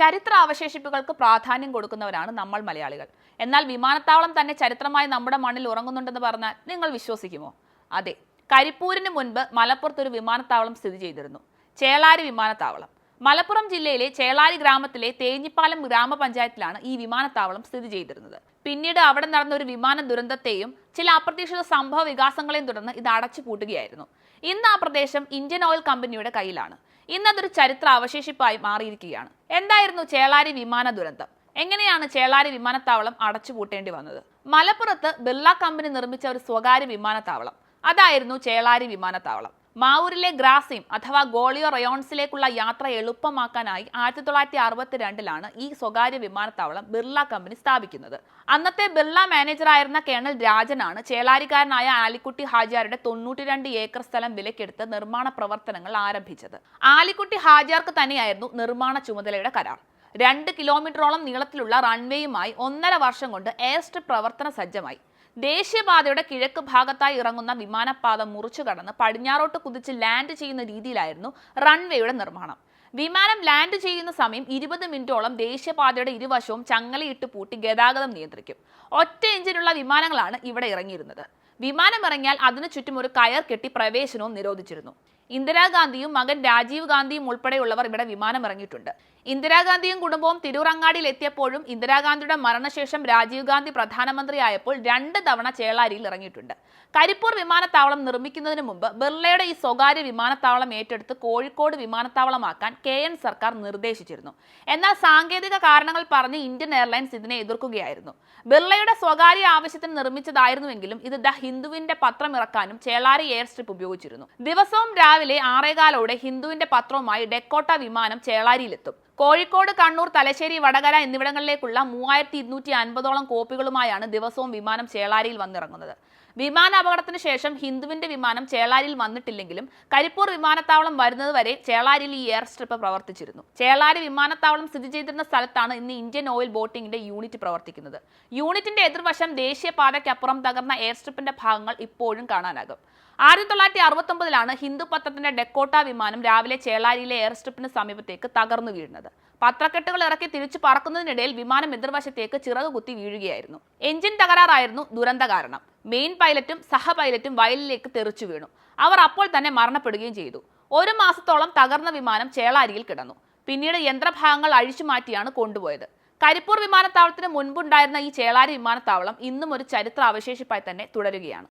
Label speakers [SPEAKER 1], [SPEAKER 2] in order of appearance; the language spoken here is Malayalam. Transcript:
[SPEAKER 1] ചരിത്ര അവശേഷിപ്പുകൾക്ക് പ്രാധാന്യം കൊടുക്കുന്നവരാണ് നമ്മൾ മലയാളികൾ. എന്നാൽ വിമാനത്താവളം തന്നെ ചരിത്രമായി നമ്മുടെ മണ്ണിൽ ഉറങ്ങുന്നുണ്ടെന്ന് പറഞ്ഞാൽ നിങ്ങൾ വിശ്വസിക്കുമോ? അതെ കരിപ്പൂരിന് മുൻപ് മലപ്പുറത്ത് ഒരു വിമാനത്താവളം സ്ഥിതി ചെയ്തിരുന്നു. ചേളാരി വിമാനത്താവളം. മലപ്പുറം ജില്ലയിലെ ചേളാരി ഗ്രാമത്തിലെ തേഞ്ഞിപ്പാലം ഗ്രാമപഞ്ചായത്തിലാണ് ഈ വിമാനത്താവളം സ്ഥിതി ചെയ്തിരുന്നത്. പിന്നീട് അവിടെ നടന്ന ഒരു വിമാന ദുരന്തത്തെയും ചില അപ്രതീക്ഷിത സംഭവ വികാസങ്ങളെയും തുടർന്ന് ഇത് അടച്ചു പൂട്ടുകയായിരുന്നു. ഇന്ന് ആ പ്രദേശം ഇന്ത്യൻ ഓയിൽ കമ്പനിയുടെ കയ്യിലാണ്. ഇന്ന് അതൊരു ചരിത്ര അവശേഷിപ്പായി മാറിയിരിക്കുകയാണ്. എന്തായിരുന്നു ചേളാരി വിമാന ദുരന്തം? എങ്ങനെയാണ് ചേളാരി വിമാനത്താവളം അടച്ചുപൂട്ടേണ്ടി വന്നത്? മലപ്പുറത്ത് ബിർള കമ്പനി നിർമ്മിച്ച ഒരു സ്വകാര്യ വിമാനത്താവളം. അതായിരുന്നു ചേളാരി വിമാനത്താവളം. മാവൂരിലെ ഗ്രാസിം അഥവാ ഗോളിയോ റയോൺസിലേക്കുള്ള യാത്ര എളുപ്പമാക്കാനായി ആയിരത്തി തൊള്ളായിരത്തി അറുപത്തിരണ്ടിലാണ് ഈ സ്വകാര്യ വിമാനത്താവളം ബിർള കമ്പനി സ്ഥാപിക്കുന്നത്. അന്നത്തെ ബിർള മാനേജറായിരുന്ന കേണൽ രാജനാണ് ചേലാരിക്കാരനായ ആലിക്കുട്ടി ഹാജിയാരുടെ തൊണ്ണൂറ്റിരണ്ട് ഏക്കർ സ്ഥലം വിലക്കെടുത്ത് നിർമ്മാണ പ്രവർത്തനങ്ങൾ ആരംഭിച്ചത്. ആലിക്കുട്ടി ഹാജിയാർക്ക് തന്നെയായിരുന്നു നിർമ്മാണ ചുമതലയുടെ കരാർ. രണ്ട് കിലോമീറ്ററോളം നീളത്തിലുള്ള റൺവേയുമായി ഒന്നര വർഷം കൊണ്ട് എയർ സ്ട്രിപ്പ് പ്രവർത്തന സജ്ജമായി. ദേശീയപാതയുടെ കിഴക്ക് ഭാഗത്തായി ഇറങ്ങുന്ന വിമാനപാത മുറിച്ചു കടന്ന് പടിഞ്ഞാറോട്ട് കുതിച്ച് ലാൻഡ് ചെയ്യുന്ന രീതിയിലായിരുന്നു റൺവേയുടെ നിർമ്മാണം. വിമാനം ലാൻഡ് ചെയ്യുന്ന സമയം ഇരുപത് മിനിറ്റോളം ദേശീയപാതയുടെ ഇരുവശവും ചങ്ങലയിട്ട് പൂട്ടി ഗതാഗതം നിയന്ത്രിക്കും. ഒറ്റ എഞ്ചിനുള്ള വിമാനങ്ങളാണ് ഇവിടെ ഇറങ്ങിയിരുന്നത്. വിമാനം ഇറങ്ങിയാൽ അതിനു ചുറ്റും ഒരു കയർ കെട്ടി പ്രവേശനവും നിരോധിച്ചിരുന്നു. ഇന്ദിരാഗാന്ധിയും മകൻ രാജീവ് ഗാന്ധിയും ഉൾപ്പെടെയുള്ളവർ ഇവിടെ വിമാനം ഇറങ്ങിയിട്ടുണ്ട്. ഇന്ദിരാഗാന്ധിയും കുടുംബവും തിരൂറങ്ങാടിയിൽ എത്തിയപ്പോഴും ഇന്ദിരാഗാന്ധിയുടെ മരണശേഷം രാജീവ് ഗാന്ധി പ്രധാനമന്ത്രിയായപ്പോൾ രണ്ട് തവണ ചേളാരിയിൽ ഇറങ്ങിയിട്ടുണ്ട്. കരിപ്പൂർ വിമാനത്താവളം നിർമ്മിക്കുന്നതിന് മുമ്പ് ബിർളയുടെ ഈ സ്വകാര്യ വിമാനത്താവളം ഏറ്റെടുത്ത് കോഴിക്കോട് വിമാനത്താവളമാക്കാൻ കെ എൻ സർക്കാർ നിർദ്ദേശിച്ചിരുന്നു. എന്നാൽ സാങ്കേതിക കാരണങ്ങൾ പറഞ്ഞ് ഇന്ത്യൻ എയർലൈൻസ് ഇതിനെ എതിർക്കുകയായിരുന്നു. ബിർളയുടെ സ്വകാര്യ ആവശ്യത്തിന് നിർമ്മിച്ചതായിരുന്നുവെങ്കിലും ഇത് ദ ഹിന്ദുവിന്റെ പത്രം ഇറക്കാനും ചേളാരി എയർ സ്ട്രിപ്പ് ഉപയോഗിച്ചിരുന്നു. ദിവസവും ആറേകാലോടെ ഹിന്ദുവിന്റെ പത്രവുമായി ഡെക്കോട്ട വിമാനം ചേളാരിയിലെത്തും. കോഴിക്കോട് കണ്ണൂർ തലശ്ശേരി വടകര എന്നിവിടങ്ങളിലേക്കുള്ള മൂവായിരത്തി ഇരുന്നൂറ്റി അൻപതോളം കോപ്പികളുമായാണ് ദിവസവും വിമാനം ചേളാരിയിൽ വന്നിറങ്ങുന്നത്. വിമാന അപകടത്തിന് ശേഷം ഹിന്ദുവിന്റെ വിമാനം ചേളാരിയിൽ വന്നിട്ടില്ലെങ്കിലും കരിപ്പൂർ വിമാനത്താവളം വരുന്നതുവരെ ചേളാരിയിൽ ഈ എയർ സ്ട്രിപ്പ് പ്രവർത്തിച്ചിരുന്നു. ചേളാരി വിമാനത്താവളം സ്ഥിതി ചെയ്തിരുന്ന സ്ഥലത്താണ് ഇന്ന് ഇന്ത്യൻ ഓയിൽ ബോട്ടിംഗിന്റെ യൂണിറ്റ് പ്രവർത്തിക്കുന്നത്. യൂണിറ്റിന്റെ എതിർവശം ദേശീയപാതയ്ക്കപ്പുറം തകർന്ന എയർ സ്ട്രിപ്പിന്റെ ഭാഗങ്ങൾ ഇപ്പോഴും കാണാനാകും. ആയിരത്തി തൊള്ളായിരത്തി അറുപത്തി ഒമ്പതിലാണ് ഹിന്ദു പത്രത്തിന്റെ ഡെക്കോട്ട വിമാനം രാവിലെ ചേളാരിയിലെ എയർ സ്ട്രിപ്പിന് സമീപത്തേക്ക് തകർന്നു വീഴുന്നത്. പത്രക്കെട്ടുകൾ ഇറക്കി തിരിച്ചു പറക്കുന്നതിനിടയിൽ വിമാനം എതിർവശത്തേക്ക് ചിറക് കുത്തി വീഴുകയായിരുന്നു. എഞ്ചിൻ തകരാറായിരുന്നു ദുരന്ത കാരണം. മെയിൻ പൈലറ്റും സഹ പൈലറ്റും വയലിലേക്ക് തെറിച്ചു വീണു. അവർ അപ്പോൾ തന്നെ മരണപ്പെടുകയും ചെയ്തു. ഒരു മാസത്തോളം തകർന്ന വിമാനം ചേളാരിയിൽ കിടന്നു. പിന്നീട് യന്ത്രഭാഗങ്ങൾ അഴിച്ചു മാറ്റിയാണ് കൊണ്ടുപോയത്. കരിപ്പൂർ വിമാനത്താവളത്തിന് മുൻപുണ്ടായിരുന്ന ഈ ചേളാരി വിമാനത്താവളം ഇന്നും ഒരു ചരിത്ര അവശേഷിപ്പായി തന്നെ തുടരുകയാണ്.